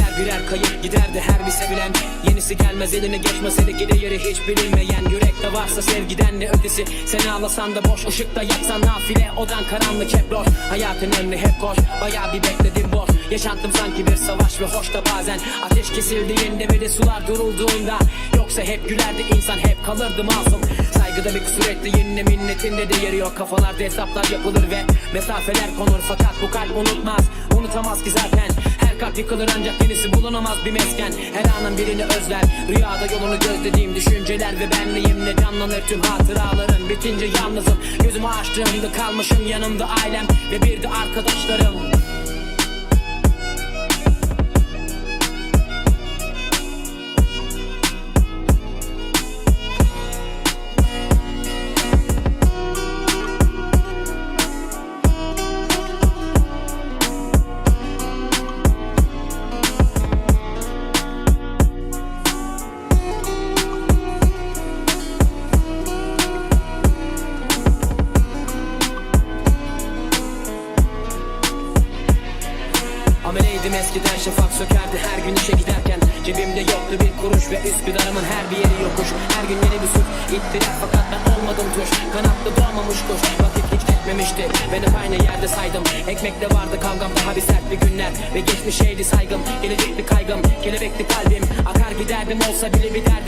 birer kayıp giderdi her bir sevilen. Yenisi gelmez eline geçmese de gideri hiç bilinmeyen. Yürekte varsa sevgiden ne ötesi? Seni ağlasan da boş ışıkta yaksan nafile. Odan karanlık hep loş. Hayatın emri hep koş. Baya bir bekledim boş. Yaşantım sanki bir savaş ve hoş da bazen. Ateş kesildiğinde ve de sular durulduğunda. Yoksa hep gülerdi insan hep kalırdı masum. Saygıda bir kusur ettiğinde minnetinde de yeri yok. Kafalarda hesaplar yapılır ve mesafeler konur. Fakat bu kalp unutmaz unutamaz ki zaten kalp yıkılır ancak yenisi bulunamaz bir mesken. Her anın birini özler. Rüyada yolunu gözlediğim düşünceler ve benliğimle canlanır tüm hatıraların Bitince yalnızım. Gözümü açtığımda kalmışım yanımda ailem Ve bir de arkadaşlarım Ameleydim eskiden şafak sökerdi her gün işe giderken. Cebimde yoktu bir kuruş ve Üsküdar'ımın her bir yeri yokuş Her gün yeni bir suç ittiler fakat ben olmadım tuş. Kanatlı doğmamış kuş vakit hiç etmemişti. Ben hep aynı yerde saydım. Ekmekte vardı kavgam daha bir sert bir günler. Ve geçmişeydi saygım gelecekti kaygım Kelebekti kalbim. Akar giderdim olsa bile bir derdim